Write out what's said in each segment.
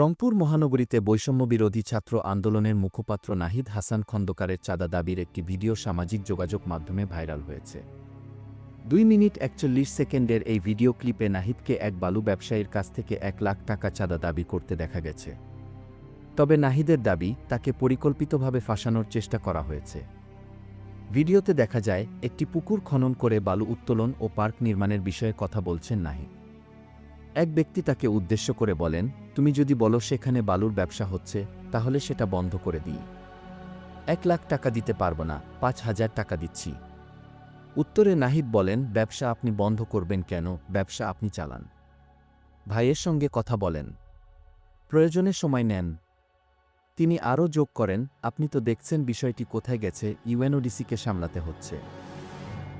রংপুর মহানগরীতে বৈষম্যবিরোধী ছাত্র আন্দোলনের মুখপাত্র নাহিদ হাসান খন্দকারের চাঁদা দাবির একটি ভিডিও সামাজিক যোগাযোগ মাধ্যমে ভাইরাল হয়েছে। দুই মিনিট একচল্লিশ সেকেন্ডের এই ভিডিও ক্লিপে নাহিদকে এক বালু ব্যবসায়ীর কাছ থেকে এক লাখ টাকা চাঁদা দাবি করতে দেখা গেছে। তবে নাহিদের দাবি, তাকে পরিকল্পিতভাবে ফাঁসানোর চেষ্টা করা হয়েছে। ভিডিওতে দেখা যায়, একটি পুকুর খনন করে বালু উত্তোলন ও পার্ক নির্মাণের বিষয়ে কথা বলছেন নাহিদ। এক ব্যক্তি তাকে উদ্দেশ্য করে বলেন, তুমি যদি বলো সেখানে বালুর ব্যবসা হচ্ছে, তাহলে সেটা বন্ধ করে দিই। এক লাখ টাকা দিতে পারব না, পাঁচ হাজার টাকা দিচ্ছি। উত্তরে নাহিদ বলেন, ব্যবসা আপনি বন্ধ করবেন কেন? ব্যবসা আপনি চালান। ভাইয়ের সঙ্গে কথা বলেন, প্রয়োজনে সময় নেন। তিনি আরও যোগ করেন, আপনি তো দেখছেন বিষয়টি কোথায় গেছে, ইউএনওডিসিকে সামলাতে হচ্ছে।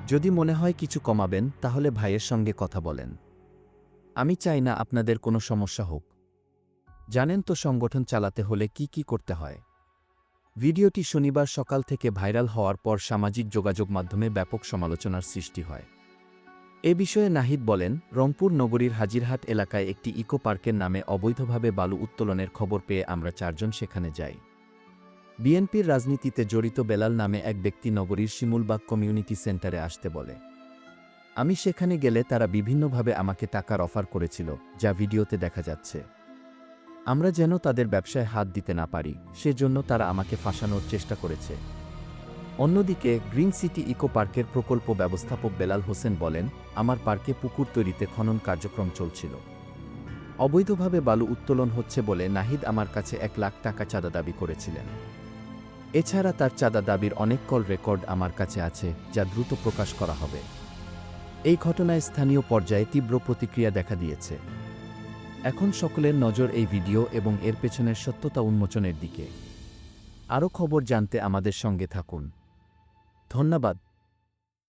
যদি মনে হয় কিছু কমাবেন, তাহলে ভাইয়ের সঙ্গে কথা বলেন। আমি চাই না আপনাদের কোনো সমস্যা হোক। জানেন তো সংগঠন চালাতে হলে কি কি করতে হয়। ভিডিওটি শনিবার সকাল থেকে ভাইরাল হওয়ার পর সামাজিক যোগাযোগ মাধ্যমে ব্যাপক সমালোচনার সৃষ্টি হয়। এ বিষয়ে নাহিদ বলেন, রংপুর নগরীর হাজিরহাট এলাকায় একটি ইকো পার্কের নামে অবৈধভাবে বালু উত্তোলনের খবর পেয়ে আমরা চারজন সেখানে যাই। বিএনপির রাজনীতিতে জড়িত বেলাল নামে এক ব্যক্তি নগরীর শিমুলবাগ কমিউনিটি সেন্টারে আসতে বলে। আমি সেখানে গেলে তারা বিভিন্নভাবে আমাকে টাকার অফার করেছিল, যা ভিডিওতে দেখা যাচ্ছে। আমরা যেন তাদের ব্যবসায় হাত দিতে না পারি, সেজন্য তারা আমাকে ফাঁসানোর চেষ্টা করেছে। অন্যদিকে, গ্রিন সিটি ইকো পার্কের প্রকল্প ব্যবস্থাপক বেলাল হোসেন বলেন, আমার পার্কে পুকুর তৈরিতে খনন কার্যক্রম চলছিল। অবৈধভাবে বালু উত্তোলন হচ্ছে বলে নাহিদ আমার কাছে এক লাখ টাকা চাঁদা দাবি করেছিলেন। এছাড়া তার চাঁদা দাবির অনেক কল রেকর্ড আমার কাছে আছে, যা দ্রুত প্রকাশ করা হবে। এই ঘটনায় স্থানীয় পর্যায়ে তীব্র প্রতিক্রিয়া দেখা দিয়েছে। এখন সকলের নজর এই ভিডিও এবং এর পেছনের সত্যতা উন্মোচনের দিকে। আরও খবর জানতে আমাদের সঙ্গে থাকুন। ধন্যবাদ।